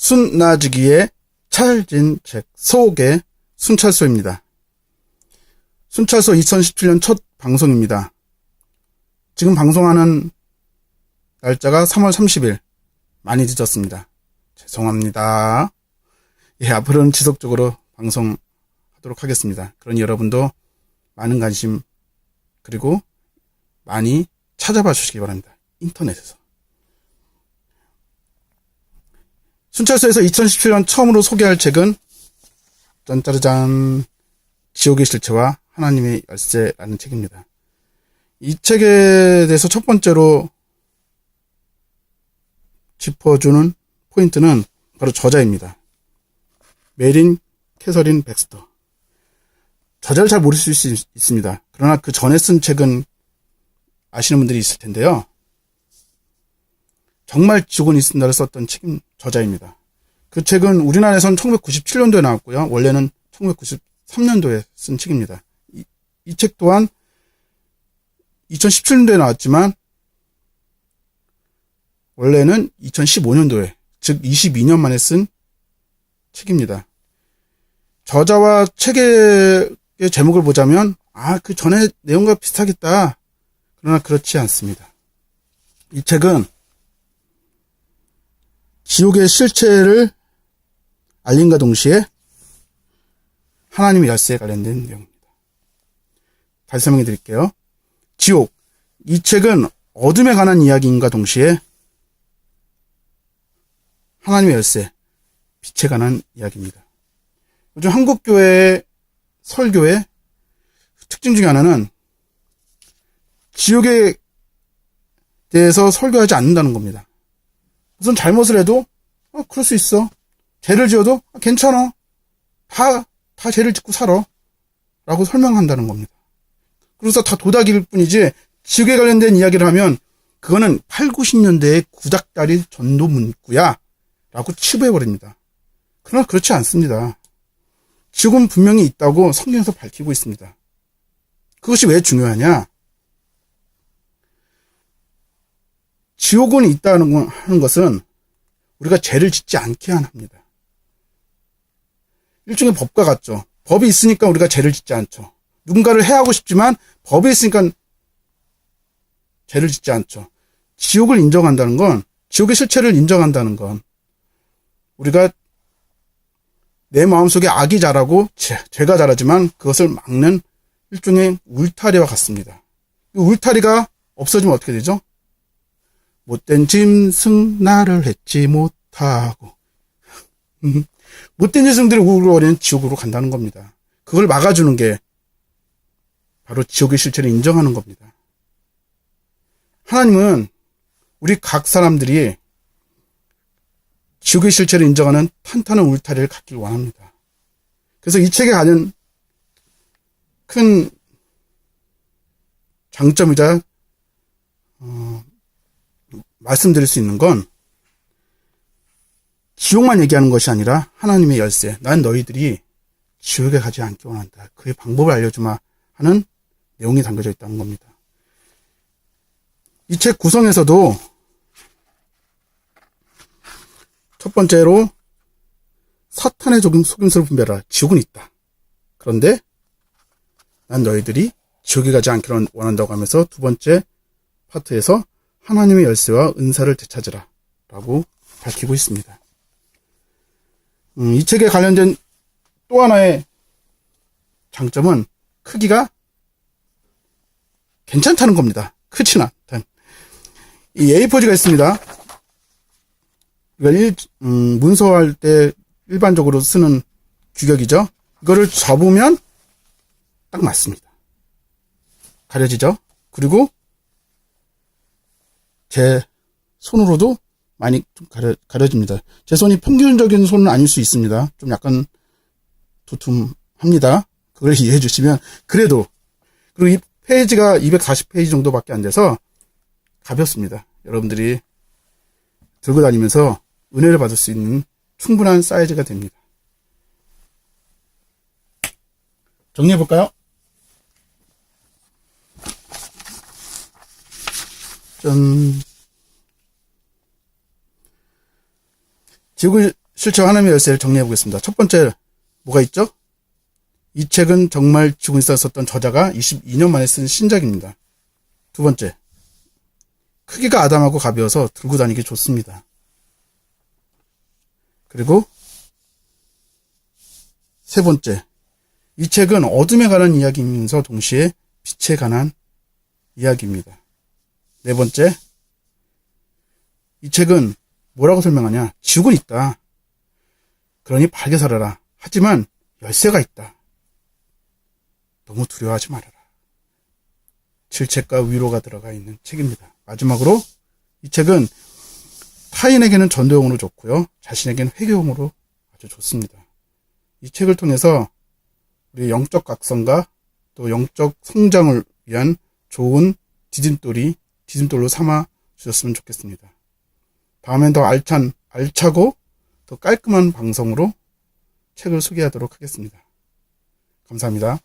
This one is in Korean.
순나지기의 찰진 책 소개 순찰소입니다. 순찰소 2017년 첫 방송입니다. 지금 방송하는 날짜가 3월 30일. 많이 늦었습니다. 죄송합니다. 예, 앞으로는 지속적으로 방송하도록 하겠습니다. 그러니 여러분도 많은 관심 그리고 많이 찾아봐 주시기 바랍니다. 인터넷에서. 순찰소에서 2017년 처음으로 소개할 책은 짠짜르잔 지옥의 실체와 하나님의 열쇠라는 책입니다. 이 책에 대해서 첫 번째로 짚어주는 포인트는 바로 저자입니다. 메린 캐서린 백스터. 저자를 잘 모르실 수 있- 있습니다. 그러나 그 전에 쓴 책은 아시는 분들이 있을 텐데요. 정말 지옥은 있습니다를 썼던 책 저자입니다. 그 책은 우리나라에선 1997년도에 나왔고요. 원래는 1993년도에 쓴 책입니다. 이, 이 책 또한 2017년도에 나왔지만 원래는 2015년도에 즉 22년 만에 쓴 책입니다. 저자와 책의 제목을 보자면 아 그 전에 내용과 비슷하겠다. 그러나 그렇지 않습니다. 이 책은 지옥의 실체를 알림과 동시에 하나님의 열쇠에 관련된 내용입니다. 다시 설명해 드릴게요. 지옥. 이 책은 어둠에 관한 이야기인가 동시에 하나님의 열쇠, 빛에 관한 이야기입니다. 요즘 한국교회의 설교의 특징 중에 하나는 지옥에 대해서 설교하지 않는다는 겁니다. 무슨 잘못을 해도, 어, 그럴 수 있어. 죄를 지어도, 아, 괜찮아. 다, 다 죄를 짓고 살아. 라고 설명한다는 겁니다. 그래서 다 도닥일 뿐이지, 지옥에 관련된 이야기를 하면, 그거는 8, 90년대의 구닥다리 전도 문구야. 라고 치부해버립니다. 그러나 그렇지 않습니다. 지옥은 분명히 있다고 성경에서 밝히고 있습니다. 그것이 왜 중요하냐? 지옥은 있다는 건- 하는 것은 우리가 죄를 짓지 않게 합니다. 일종의 법과 같죠. 법이 있으니까 우리가 죄를 짓지 않죠. 누군가를 해하고 싶지만 법이 있으니까 죄를 짓지 않죠. 지옥을 인정한다는 건, 지옥의 실체를 인정한다는 건, 우리가 내 마음속에 악이 자라고 죄, 죄가 자라지만 그것을 막는 일종의 울타리와 같습니다. 이 울타리가 없어지면 어떻게 되죠? 못된 짐승 나를 했지 못하고 못된 짐승들이 우글거리는 지옥으로 간다는 겁니다. 그걸 막아주는 게 바로 지옥의 실체를 인정하는 겁니다. 하나님은 우리 각 사람들이 지옥의 실체를 인정하는 탄탄한 울타리를 갖길 원합니다. 그래서 이 책에 가진 큰 장점이자 어, 말씀드릴 수 있는 건 지옥만 얘기하는 것이 아니라 하나님의 열쇠. 난 너희들이 지옥에 가지 않기 원한다. 그의 방법을 알려주마 하는 내용이 담겨져 있다는 겁니다. 이 책 구성에서도 첫 번째로 사탄의 속임, 속임수를 분별하라. 지옥은 있다. 그런데 난 너희들이 지옥에 가지 않기를 원한다고 하면서 두 번째 파트에서 하나님의 열쇠와 은사를 되찾으라. 라고 밝히고 있습니다. 음, 이 책에 관련된 또 하나의 장점은 크기가 괜찮다는 겁니다. 크진 않다. 이 A4지가 있습니다. 일, 음, 문서할 때 일반적으로 쓰는 규격이죠. 이거를 접으면 딱 맞습니다. 가려지죠? 그리고 제 손으로도 많이 좀 가려, 가려집니다. 제 손이 평균적인 손은 아닐 수 있습니다. 좀 약간 두툼합니다. 그걸 이해해 주시면, 그래도, 그리고 이 페이지가 240페이지 정도밖에 안 돼서 가볍습니다. 여러분들이 들고 다니면서 은혜를 받을 수 있는 충분한 사이즈가 됩니다. 정리해 볼까요? 짠. 지옥의 실체 하나님의 열쇠를 정리해 보겠습니다. 첫 번째, 뭐가 있죠? 이 책은 정말 지고 있었던 저자가 22년 만에 쓴 신작입니다. 두 번째, 크기가 아담하고 가벼워서 들고 다니기 좋습니다. 그리고 세 번째, 이 책은 어둠에 관한 이야기이면서 동시에 빛에 관한 이야기입니다. 네 번째, 이 책은 뭐라고 설명하냐? 지옥은 있다. 그러니 밝게 살아라. 하지만 열쇠가 있다. 너무 두려워하지 말아라. 질책과 위로가 들어가 있는 책입니다. 마지막으로 이 책은 타인에게는 전도용으로 좋고요. 자신에게는 회개용으로 아주 좋습니다. 이 책을 통해서 우리 영적 각성과 또 영적 성장을 위한 좋은 디딤돌이 디딤돌로 삼아 주셨으면 좋겠습니다. 다음엔 더 알찬, 알차고 더 깔끔한 방송으로 책을 소개하도록 하겠습니다. 감사합니다.